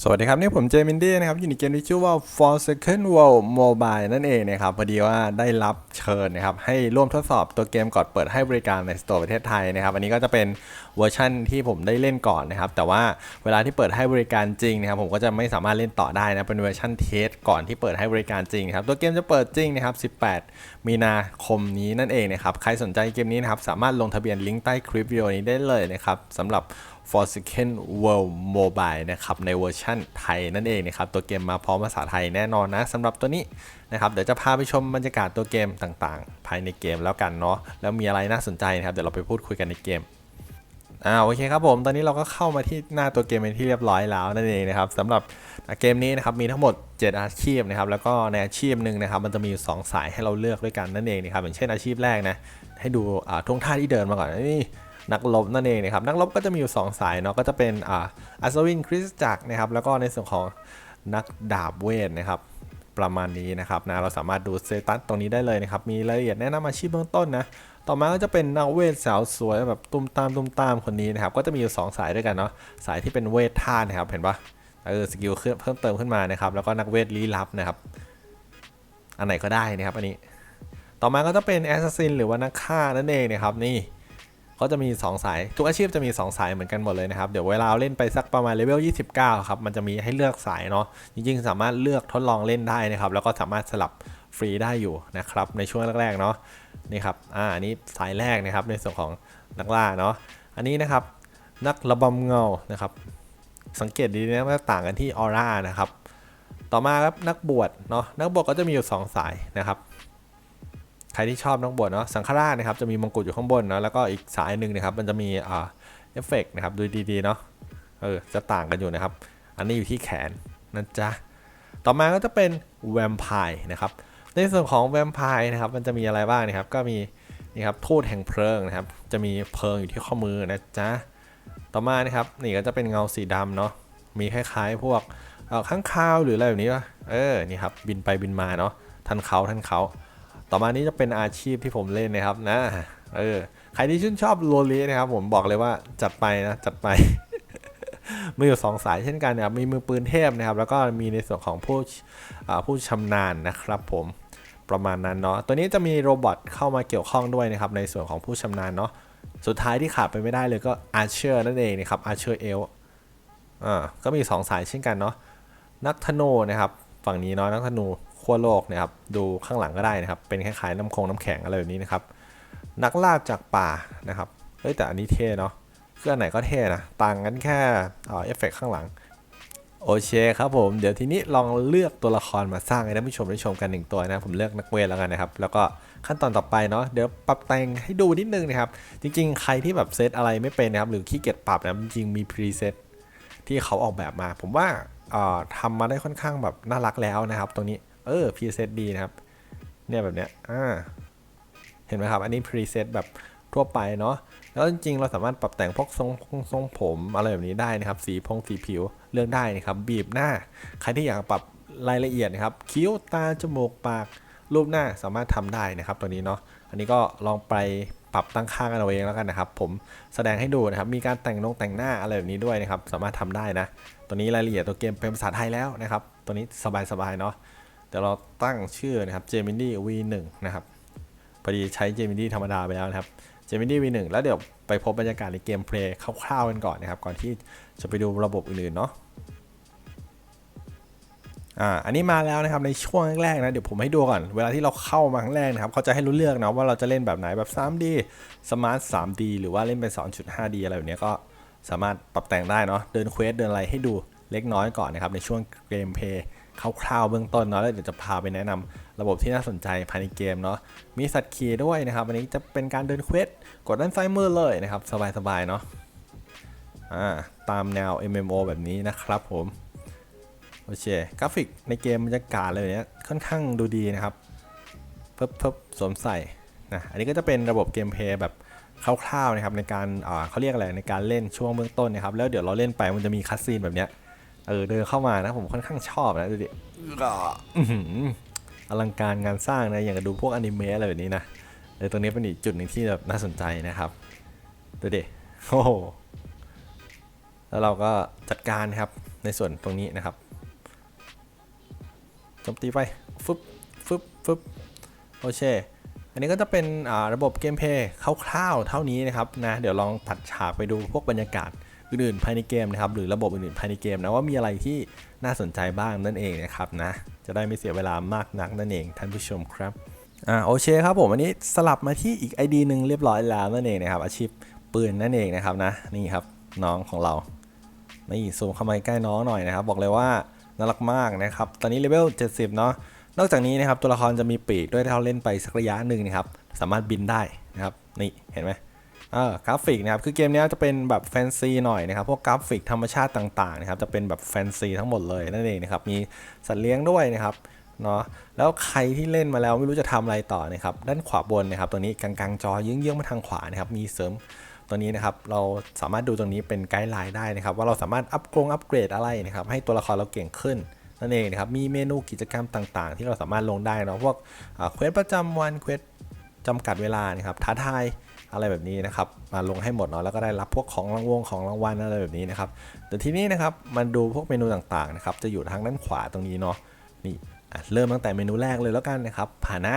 สวัสดีครับ นี่ผมเจมินดี้นะครับ อยู่ในเกมที่ชื่อว่า For Second World Mobile นั่นเองนะครับ พอดีว่าได้รับเชิญนะครับ ให้ร่วมทดสอบตัวเกมก่อนเปิดให้บริการในสโตร์ประเทศไทยนะครับ อันนี้ก็จะเป็นเวอร์ชั่นที่ผมได้เล่นก่อนนะครับ แต่ว่าเวลาที่เปิดให้บริการจริงนะครับ ผมก็จะไม่สามารถเล่นต่อได้นะ เป็นเวอร์ชันเทสก่อนที่เปิดให้บริการจริงครับ ตัวเกมจะเปิดจริงนะครับ 18 มีนาคมนี้นั่นเองนะครับ ใครสนใจเกมนี้นะครับ สามารถลงทะเบียนลิงก์ใต้คลิปวิดีโอนี้ได้เลยนะครับสำหรับ For Second World Mobile นะครับในเวอร์ชั่นไทยนั่นเองนะครับ ตัวเกมมาพร้อมภาษาไทยแน่นอนนะสำหรับตัวนี้นะครับ เดี๋ยวจะพาไปชมบรรยากาศตัวเกมต่างๆ ภายในเกมแล้วกันเนาะแล้วมีอะไรน่าสนใจนะครับ เดี๋ยวเราไปพูดคุยกันในเกมอ่าโอเคครับผมตอนนี้เราก็เข้ามาที่หน้าตัวเกมเป็นที่เรียบร้อยแล้วนั่นเองนะครับสำหรับเกมนี้นะครับมีทั้งหมด 7 อาชีพนะครับแล้วก็ในอาชีพหนึ่งนะครับมันจะมีอยู่สองสายให้เราเลือกด้วยกันนั่นเองนะครับอย่างเช่นอาชีพแรกนะให้ดูท่วงท่าที่เดินมาก่อนนี่นักรบนั่นเองนะครับนักรบก็จะมีอยู่ 2 สายเนาะก็จะเป็นอัศวินคริสตจักรนะครับแล้วก็ในส่วนของนักดาบเวทนะครับประมาณนี้นะครับนะเราสามารถดูสเตตัสตรงนี้ได้เลยนะครับ มีรายละเอียดแนะนำอาชีพเบื้องต้นนะต่อมาก็จะเป็นนักเวทสาวสวยแบบตุ้มตามตุ้มตามคนนี้นะครับก็จะมีอยู่สองสายด้วยกันเนาะสายที่เป็นเวทท่านะครับเห็นปะ เออสกิลเพิ่มเติมขึ้นมานะครับ แล้วก็นักเวทลี้ลับนะครับ อันไหนก็ได้นะครับ อันนี้ ต่อมาก็จะเป็นแอสซัสซินหรือว่านักฆ่านั่นเองนะครับนี่เขาจะมี 2 สาย ทุกอาชีพจะมี 2 สายเหมือนกันหมดเลยนะครับ เดี๋ยวเวลาเราเล่นไปสักประมาณเลเวล 29 ครับ มันจะมีให้เลือกสายเนาะ จริงๆ สามารถเลือกทดลองเล่นได้นะครับ แล้วก็สามารถสลับฟรีได้อยู่นะครับ ในช่วงแรกๆ เนาะ นี่ครับ อ่า อันนี้สายแรกนะครับในส่วนของนักล่าเนาะ อันนี้นะครับนักระบำเงานะครับ สังเกตดีนะว่าต่างกันที่ออร่านะครับ ต่อมาครับนักบวชเนาะนักบวชก็จะมีอยู่ 2 สายนะครับ ใครที่ชอบนักบวชเนาะสังฆราชนะครับจะมีมงกุฎอยู่ข้างบนเนาะแล้วก็อีกสายหนึ่งนะครับ มันจะมีอ่าเอฟเฟกนะครับดูดีๆเนาะเออจะต่างกันอยู่นะครับ อันนี้อยู่ที่แขนนะจ๊ะต่อมาก็จะเป็นแวมไพร์นะครับ ในส่วนของแวมไพร์นะครับ มันจะมีอะไรบ้างนะครับ ก็มีนี่ครับทูตแห่งเพลิงนะครับ จะมีเพลิงอยู่ที่ข้อมือนะจ๊ะ ต่อมานะครับนี่ก็จะเป็นเงาสีดำเนาะมีคล้ายๆ พวกข้างคาวหรืออะไรแบบนี้ป่ะเออนี่ครับบินไปบินมาเนาะทันเขาทันเขา ต่อมานี้จะเป็นอาชีพที่ผมเล่นนะครับนะเออใครที่ชื่นชอบโรลีนะครับ ผมบอกเลยว่าจัดไปนะจัดไปมีอยู่สองสายเช่นกันนะครับมีมือปืนเทพนะครับ แล้วก็มีในส่วนของผู้ผู้ชำนาญนะครับ ผมประมาณนั้นเนาะตัวนี้จะมีโรบอทเข้ามาเกี่ยวข้องด้วยนะครับ ในส่วนของผู้ชำนาญเนาะ สุดท้ายที่ขาดไปไม่ได้เลยก็อาเชอร์นั่นเองนะครับอาเชอร์เอลอ่าก็มีสองสายเช่นกันเนาะนักธนูนะครับฝั่งนี้เนาะนักธนูขั้วโลกนะครับดูข้างหลังก็ได้นะครับ เป็นคล้ายๆน้ำคงน้ำแข็งอะไรแบบนี้นะครับ นักล่าจากป่านะครับเฮ้ยแต่อันนี้เท่เนาะเครื่องไหนก็เท่นะต่างกันแค่เอฟเฟกข้างหลังโอเคครับผมเดี๋ยวทีนี้ลองเลือกตัวละครมาสร้างให้ท่านผู้ชมได้ชมกันหนึ่งตัวนะผมเลือกนักเวทแล้วกันนะครับ แล้วก็ ขั้นตอนต่อไปเนาะเดี๋ยวปรับแต่งให้ดูนิดนึงนะครับ จริงๆ ใครที่แบบเซตอะไรไม่เป็นนะครับ หรือขี้เกียจปรับนะจริงมีพรีเซตที่เขาออกแบบมา ผมว่าเอ่อทำมาได้ค่อนข้างแบบน่ารักแล้วนะครับ ตรงนี้เออพรีเซตดีนะครับ เนี่ยแบบเนี้ยอ่าเห็นไหมครับ อันนี้พรีเซตแบบทั่วไปเนาะแล้วจริงๆ เราสามารถปรับแต่งพวกทรงทรงผมอะไรแบบนี้ได้นะครับ สีพงสีผิวเลือกได้นะครับ บีบหน้า ใครที่อยากปรับรายละเอียดนะครับ คิ้วตาจมูกปาก รูปหน้าสามารถทำได้นะครับตัวนี้เนาะอันนี้ก็ลองไปปรับตั้งค่ากันเอาเองแล้วกันนะครับ ผมแสดงให้ดูนะครับ มีการแต่งนงแต่งหน้าอะไรแบบนี้ด้วยนะครับ สามารถทำได้นะ ตัวนี้รายละเอียดตัวเกมเป็นภาษาไทยแล้วนะครับ ตัวนี้สบายๆเนาะเดี๋ยวเราตั้งชื่อนะครับ Gemini V1 นะครับพอดีใช้ Gemini ธรรมดาไปแล้วนะครับ Gemini V1 แล้วเดี๋ยวไปพบบรรยากาศในเกมเพลย์คร่าวๆกันก่อนนะครับ ก่อนที่จะไปดูระบบอื่นๆเนาะ อ่าอันนี้มาแล้วนะครับในช่วงแรกๆนะเดี๋ยวผมให้ดูก่อนเวลาที่เราเข้ามาครั้งแรกนะครับเขาจะให้รู้เลือกนะว่าเราจะเล่นแบบไหนแบบ 3D Smart 3D หรือว่าเล่นเป็น 2.5D อะไรแบบนี้ก็สามารถปรับแต่งได้เนาะเดินเควสเดินอะไรให้ดูเล็กน้อยก่อนนะครับในช่วงเกมเพย์คร่าวๆเบื้องต้นเนาะแล้วเดี๋ยวจะพาไปแนะนำระบบที่น่าสนใจภายในเกมเนาะมีสัตว์ขี่ด้วยนะครับอันนี้จะเป็นการเดินเควสกดด้านซ้ายมือเลยนะครับสบายๆเนาะอ่าตามแนว MMO แบบนี้นะครับผม เคกราฟิกในเกมบรรยากาศอะไรแบบเนี้ยค่อนข้างดูดีนะครับเพิ่มเพิ่มสวมใส่นะอันนี้ก็จะเป็นระบบเกมเพลย์แบบคร่าวๆนะครับในการอ่าเขาเรียกอะไรในการเล่นช่วงเบื้องต้นนะครับแล้วเดี๋ยวเราเล่นไปมันจะมีคัสซีนแบบเนี้ยเออเดินเข้ามานะผมค่อนข้างชอบนะดูดิอื้อหืออลังการงานสร้างนะอย่างกับดูพวกอนิเมะอะไรแบบนี้นะเออตรงนี้เป็นอีกจุดหนึ่งที่แบบน่าสนใจนะครับดูดิโอ้โหแล้วเราก็จัดการนะครับในส่วนตรงนี้นะครับโจมตีไปฟึบฟึบฟึบโอเค อันนี้ก็จะเป็นระบบเกมเพย์คร่าวๆเท่านี้นะครับนะเดี๋ยวลองตัดฉากไปดูพวกบรรยากาศอื่นๆภายในเกมนะครับหรือระบบอื่นๆภายในเกมนะว่ามีอะไรที่น่าสนใจบ้างนั่นเองนะครับนะจะได้ไม่เสียเวลามากนักนั่นเองท่านผู้ชมครับอ่าโอเคครับผมอันนี้สลับมาที่อีก ID หนึ่งเรียบร้อยแล้วนั่นเองนะครับอาชีพปืนนั่นเองนะครับนะนี่ครับน้องของเรานี่ซูมเข้ามาใกล้น้องหน่อยนะครับ บอกเลยว่า น่ารักมากนะครับ ตอนนี้เลเวล 70 เนาะ นอกจากนี้นะครับตัวละครจะมีปีกด้วยถ้าเราเล่นไปสักระยะหนึ่งนะครับ สามารถบินได้นะครับ นี่เห็นไหมเออกราฟิกนะครับ คือเกมนี้จะเป็นแบบแฟนซีหน่อยนะครับ พวกกราฟิกธรรมชาติต่างๆนะครับ จะเป็นแบบแฟนซีทั้งหมดเลยนั่นเองนะครับ มีสัตว์เลี้ยงด้วยนะครับเนาะแล้วใครที่เล่นมาแล้วไม่รู้จะทำอะไรต่อนะครับ ด้านขวาบนนะครับ ตัวนี้กลางๆจอเยื้องๆมาทางขวานะครับ มีเสริม ตัวนี้นะครับเราสามารถดูตรงนี้เป็นไกด์ไลน์ได้นะครับ ว่าเราสามารถอัพกรงอัพเกรดอะไรนะครับ ให้ตัวละครเราเก่งขึ้นนั่นเองนะครับมีเมนูกิจกรรมต่างๆ ที่เราสามารถลงได้นะพวกเควสประจำวันเควสจำกัดเวลานะครับท้าทายอะไรแบบนี้นะครับมาลงให้หมดเนาะแล้วก็ได้รับพวกของรางวงของรางวัลอะไรแบบนี้นะครับแต่ทีนี้นะครับมันดูพวกเมนูต่างๆนะครับจะอยู่ทางด้านขวาตรงนี้เนาะนี่เริ่มตั้งแต่เมนูแรกเลยแล้วกันนะครับฐานะ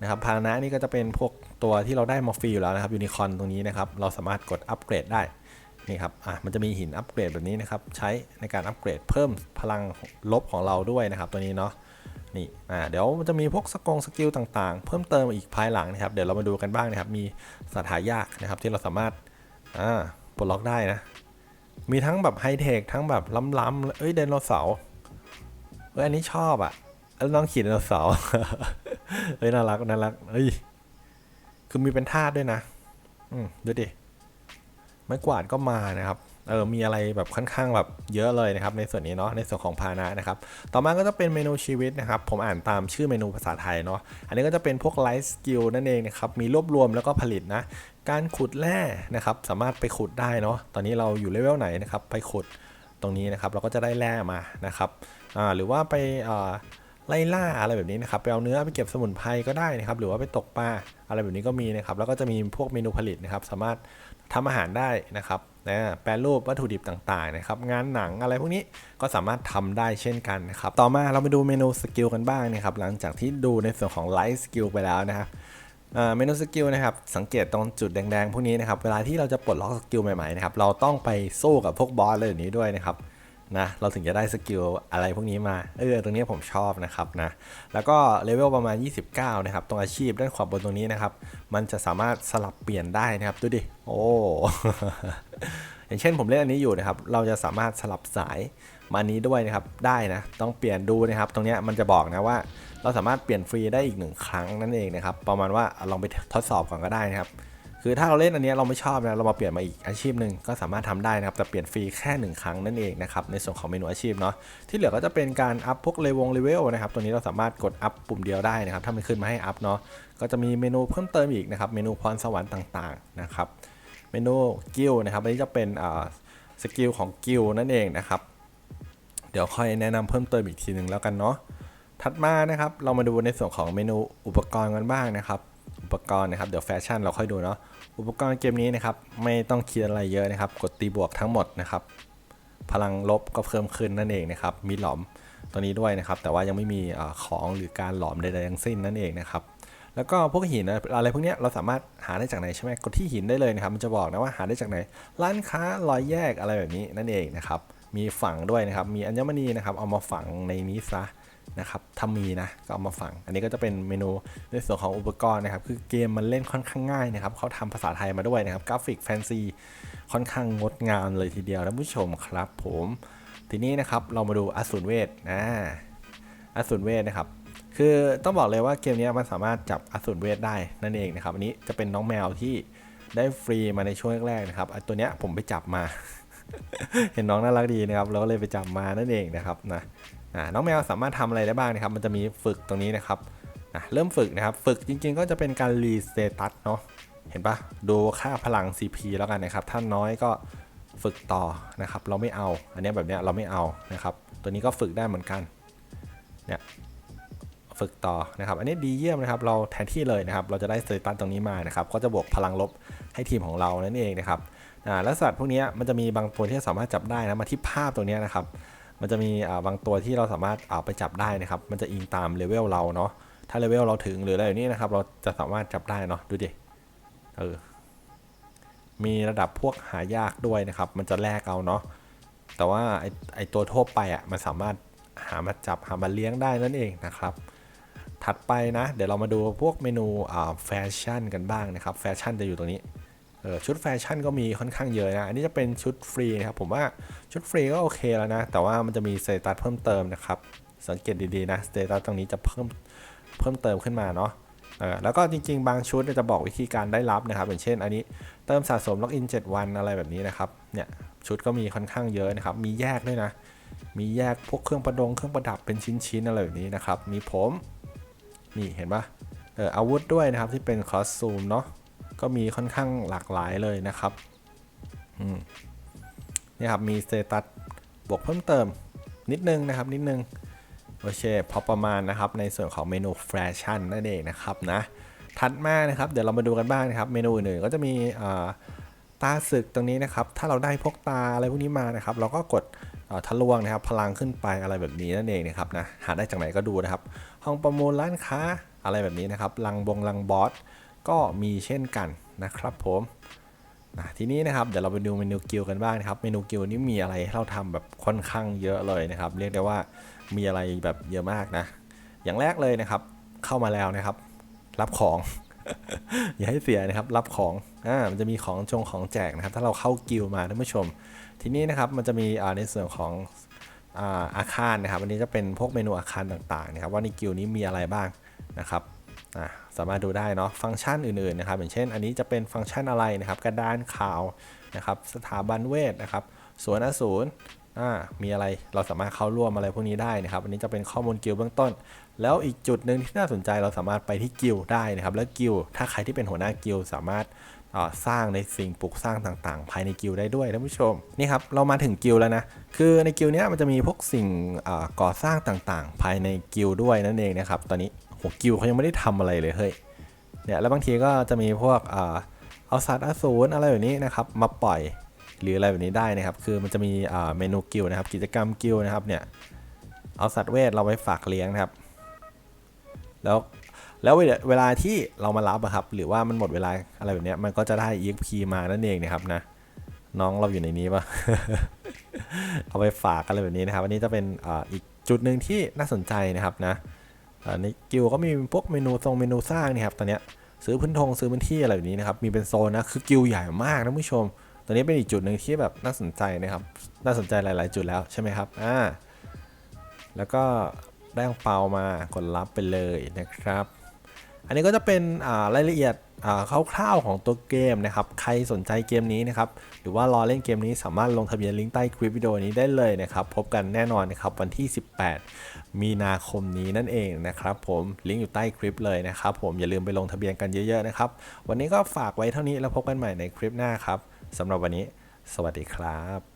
นะครับพาหนะนี่ก็จะเป็นพวกตัวที่เราได้มาฟรีอยู่แล้วนะครับยูนิคอนตรงนี้นะครับเราสามารถกดอัปเกรดได้นี่ครับอะมันจะมีหินอัปเกรดแบบนี้นะครับใช้ในการอัปเกรดเพิ่มพลังลบของเราด้วยนะครับ ตัวนี้เนาะนี่อ่าเดี๋ยวมันจะมีพวกสกงสกิลต่างๆ เพิ่มเติมอีกภายหลังนะครับ เดี๋ยวเรามาดูกันบ้างนะครับ มีสัตว์หายากนะครับที่เราสามารถอ่าปลดล็อกได้นะ มีทั้งแบบไฮเทคทั้งแบบล้ำๆเอ้ยไดโนเสาร์เอ้ยอันนี้ชอบอะแล้วน้องขี่ไดโนเสาร์ เฮ้ยน่ารักน่ารักเฮ้ยคือมีเป็นทาสด้วยนะ อืมดูดิไม้กวาดก็มานะครับเออมีอะไรแบบค่อนข้างแบบเยอะเลยนะครับในส่วนนี้เนาะในส่วนของพานะนะครับต่อมาก็จะเป็นเมนูชีวิตนะครับผมอ่านตามชื่อเมนูภาษาไทยเนาะอันนี้ก็จะเป็นพวกไลฟ์สกิลนั่นเองนะครับมีรวบรวมแล้วก็ผลิตนะการขุดแร่นะครับสามารถไปขุดได้เนาะตอนนี้เราอยู่เลเวลไหนนะครับไปขุดตรงนี้นะครับเราก็จะได้แร่มานะครับอ่าหรือว่าไปอ่า ไล่ล่าอะไรแบบนี้นะครับไปเอาเนื้อไปเก็บสมุนไพรก็ได้นะครับหรือว่าไปตกปลาอะไรแบบนี้ก็มีนะครับแล้วก็จะมีพวกเมนูผลิตนะครับสามารถทำอาหารได้นะครับนะแปรรูปวัตถุดิบต่างๆนะครับงานหนังอะไรพวกนี้ก็สามารถทำได้เช่นกันนะครับต่อมาเราไปดูเมนูสกิลกันบ้างนะครับหลังจากที่ดูในส่วนของไลฟ์สกิลไปแล้วนะครับเมนูสกิลนะครับสังเกตตรงจุดแดงๆพวกนี้นะครับเวลาที่เราจะปลดล็อกสกิลใหม่ๆนะครับเราต้องไปสู้กับพวกบอสอะไรแบบนี้ด้วยนะครับ นะเราถึงจะได้สกิลอะไรพวกนี้มา เออตรงนี้ผมชอบนะครับนะแล้วก็เลเวลประมาณ 29 นะครับ ตรงอาชีพด้านขวาบนตรงนี้นะครับ มันจะสามารถสลับเปลี่ยนได้นะครับดูดิโอ้อย่างเช่นผมเล่นอันนี้อยู่นะครับ เราจะสามารถสลับสายมานี้ด้วยนะครับได้นะต้องเปลี่ยนดูนะครับ ตรงนี้มันจะบอกนะว่า เราสามารถเปลี่ยนฟรีได้อีกหนึ่งครั้งนั่นเองนะครับ ประมาณว่าลองไปทดสอบก่อนก็ได้นะครับ คือถ้าเราเล่นอันนี้เราไม่ชอบนะเรามาเปลี่ยนมาอีกอาชีพหนึ่งก็สามารถทำได้นะครับแต่เปลี่ยนฟรีแค่หนึ่งครั้งนั่นเองนะครับในส่วนของเมนูอาชีพเนาะที่เหลือก็จะเป็นการอัพพวกเลเวลเลเวลนะครับตัวนี้เราสามารถกดอัพปุ่มเดียวได้นะครับถ้ามันขึ้นมาให้อัพเนาะก็จะมีเมนูเพิ่มเติมอีกนะครับเมนูพรสวรรค์ต่างๆนะครับเมนูกิลนะครับอันนี้จะเป็นอ่าสกิลของกิลนั่นเองนะครับเดี๋ยวค่อยแนะนำเพิ่มเติมอีกทีหนึ่งแล้วกันเนาะถัดมานะครับเรามาดูในส่วนของเมนูอุปกรณ์กันบ้างนะครับ อุปกรณ์นะครับเดี๋ยวแฟชั่นเราค่อยดูเนาะ อุปกรณ์เกมนี้นะครับ ไม่ต้องคิดอะไรเยอะนะครับ กดตีบวกทั้งหมดนะครับ พลังลบก็เพิ่มขึ้นนั่นเองนะครับ มีหลอมตัวนี้ด้วยนะครับ แต่ว่ายังไม่มีอของหรือการหลอมใดๆทั้งสิ้นนั่นเองนะครับ แล้วก็พวกหินอะไรพวกนี้เราสามารถหาได้จากไหนใช่ไหมกดที่หินได้เลยนะครับ มันจะบอกนะว่าหาได้จากไหน ร้านค้ารอยแยกอะไรแบบนี้นั่นเองนะครับ มีฝังด้วยนะครับ มีอัญมณีนะครับ เอามาฝังในนี้ซะ นะครับถ้ามีนะก็เอามาฝัง อันนี้ก็จะเป็นเมนูในส่วนของอุปกรณ์นะครับ คือเกมมันเล่นค่อนข้างง่ายนะครับเขาทำภาษาไทยมาด้วยนะครับ กราฟิกแฟนซีค่อนข้างงดงามเลยทีเดียวท่านผู้ชมครับผม ทีนี้นะครับเรามาดูอสูรเวทนะอสูรเวทนะครับคือต้องบอกเลยว่าเกมนี้มันสามารถจับอสูรเวทได้นั่นเองนะครับ อันนี้จะเป็นน้องแมวที่ได้ฟรีมาในช่วงแรกๆนะครับไอตัวเนี้ยผมไปจับมา เห็นน้องน่ารักดีนะครับเราก็เลยไปจับมานั่นเองนะครับนะ น้องแมวสามารถทำอะไรได้บ้างนะครับ มันจะมีฝึกตรงนี้นะครับเริ่มฝึกนะครับ ฝึกจริงๆ ก็จะเป็นการรีสเตตัสเนาะ เห็นปะดูค่าพลัง CP แล้วกันนะครับ ถ้าน้อยก็ฝึกต่อนะครับ เราไม่เอา อันนี้แบบเนี้ยเราไม่เอานะครับ ตัวนี้ก็ฝึกได้เหมือนกัน เนี่ย ฝึกต่อนะครับ อันนี้ดีเยี่ยมนะครับ เราแทนที่เลยนะครับ เราจะได้สเตตัสตรงนี้มานะครับ ก็จะบวกพลังลบให้ทีมของเรานั่นเองนะครับ อ่า แล้วสัตว์พวกนี้มันจะมีบางตัวที่สามารถจับได้นะ มาที่ภาพตรงนี้นะครับ มันจะมีบางตัวที่เราสามารถเอาไปจับได้นะครับ มันจะอิงตามเลเวลเราเนาะ ถ้าเลเวลเราถึงหรืออะไรอย่างนี้นะครับ เราจะสามารถจับได้เนาะ ดูดิ เออ มีระดับพวกหายากด้วยนะครับ มันจะแลกเอาเนาะ แต่ว่าไอไอตัวทั่วไปอะ มันสามารถหามาจับหามาเลี้ยงได้นั่นเองนะครับ ถัดไปนะ เดี๋ยวเรามาดูพวกเมนูแฟชั่นกันบ้างนะครับ แฟชั่นจะอยู่ตรงนี้ ชุดแฟชั่นก็มีค่อนข้างเยอะนะ อันนี้จะเป็นชุดฟรีนะครับ ผมว่าชุดฟรีก็โอเคแล้วนะ แต่ว่ามันจะมีสเตตัสเพิ่มเติมนะครับ สังเกตดีๆนะสเตตัสตรงนี้จะเพิ่มเพิ่มเติมขึ้นมาเนาะแล้วก็จริงๆ บางชุดจะบอกวิธีการได้รับนะครับ อย่างเช่น อันนี้เติมสะสมล็อกอิน 7 วันอะไรแบบนี้นะครับ เนี่ยชุดก็มีค่อนข้างเยอะนะครับ มีแยกด้วยนะ มีแยกพวกเครื่องประดงเครื่องประดับเป็นชิ้นๆอะไรแบบนี้นะครับ มีผม นี่เห็นปะเอออาวุธด้วยนะครับที่เป็นคอสตูมเนาะ ก็มีค่อนข้างหลากหลายเลยนะครับนี่ครับ มีสเตตัสบวกเพิ่มเติมนิดนึงนะครับนิดนึง โอเค พอประมาณนะครับ ในส่วนของเมนูแฟชั่นนั่นเองนะครับนะถัดมานะครับ เดี๋ยวเรามาดูกันบ้างนะครับ เมนูอื่นๆก็จะมีตาศึกตรงนี้นะครับ ถ้าเราได้พวกตาอะไรพวกนี้มานะครับ เราก็กดทะลวงนะครับ พลังขึ้นไปอะไรแบบนี้นั่นเองนะครับนะหาได้จากไหนก็ดูนะครับ ห้องประมูลร้านค้าอะไรแบบนี้นะครับลังบงลังบอส ก็มีเช่นกันนะครับผมนะทีนี้นะครับเดี๋ยวเราไปดูเมนูกิลกันบ้างนะครับ เมนูกิลนี่มีอะไรให้เราทำแบบค่อนข้างเยอะเลยนะครับ เรียกได้ว่ามีอะไรแบบเยอะมากนะ อย่างแรกเลยนะครับ เข้ามาแล้วนะครับ รับของ อย่าให้เสียนะครับ รับของอ่ามันจะมีของจงของแจกนะครับ ถ้าเราเข้ากิลมาท่านผู้ชม ทีนี้นะครับมันจะมีอ่าในส่วนของอ่าอาคารนะครับ วันนี้จะเป็นพวกเมนูอาคารต่างๆนะครับ ว่าในกิลนี้มีอะไรบ้างนะครับ สามารถดูได้เนาะฟังก์ชันอื่นๆนะครับอย่างเช่น อันนี้จะเป็นฟังก์ชันอะไรนะครับกระดานข่าวนะครับสถาบันเวทนะครับสวนอสูรมีอะไรเราสามารถเข้าร่วมอะไรพวกนี้ได้นะครับ อันนี้จะเป็นข้อมูลกิลเบื้องต้น แล้วอีกจุดหนึ่งที่น่าสนใจเราสามารถไปที่กิลได้นะครับ แล้วกิลถ้าใครที่เป็นหัวหน้ากิลสามารถสร้างในสิ่งปลูกสร้างต่างๆ ภายในกิลได้ด้วยท่านผู้ชมนี่ครับเรามาถึงกิลแล้วนะคือในกิลด์เนี้ยมันจะมีพวกสิ่งก่อสร้างต่างๆ ภายในกิลด์ด้วยนั่นเองนะครับตอนนี้ กิลเขายังไม่ได้ทำอะไรเลยเฮ้ยเนี่ยแล้วบางทีก็จะมีพวกอ่าเอาสัตว์อสูรอะไรแบบนี้นะครับมาปล่อยหรืออะไรแบบนี้ได้นะครับ คือมันจะมีเมนูกิลนะครับกิจกรรมกิลนะครับเนี่ยเอาสัตว์เวทเราไว้ฝากเลี้ยงนะครับ แล้วแล้วเวลาเวลาที่เรามารับอะครับ หรือว่ามันหมดเวลาอะไรแบบเนี้ยมันก็จะได้ EXP มานั่นเองนะครับนะ น้องเราอยู่ในนี้ปะเอาไปฝากอะไรแบบนี้นะครับ อันนี้จะเป็นอ,อีกจุดหนึ่งที่น่าสนใจนะครับนะอ่า ในกิลก็มีพวกเมนูทรงเมนูสร้างนี่ครับตอนเนี้ยซื้อพื้นทงซื้อพื้นที่อะไรแบบนี้นะครับมีเป็นโซนนะคือกิลใหญ่มากนะผู้ชมตอนนี้เป็นอีกจุดหนึ่งที่แบบน่าสนใจนะครับน่าสนใจหลาย ๆ จุดแล้วใช่ไหมครับอ่าแล้วก็ได้อังเปามากดรับไปเลยนะครับ อันนี้ก็จะเป็นรายละเอียดคร่าวๆของตัวเกมนะครับ ใครสนใจเกมนี้นะครับ หรือว่ารอเล่นเกมนี้สามารถลงทะเบียนลิงก์ใต้คลิปวิดีโอนี้ได้เลยนะครับ พบกันแน่นอนนะครับวันที่ 18 มีนาคมนี้นั่นเองนะครับผม ลิงก์อยู่ใต้คลิปเลยนะครับผม อย่าลืมไปลงทะเบียนกันเยอะๆนะครับ วันนี้ก็ฝากไว้เท่านี้แล้วพบกันใหม่ในคลิปหน้าครับสำหรับวันนี้ สวัสดีครับ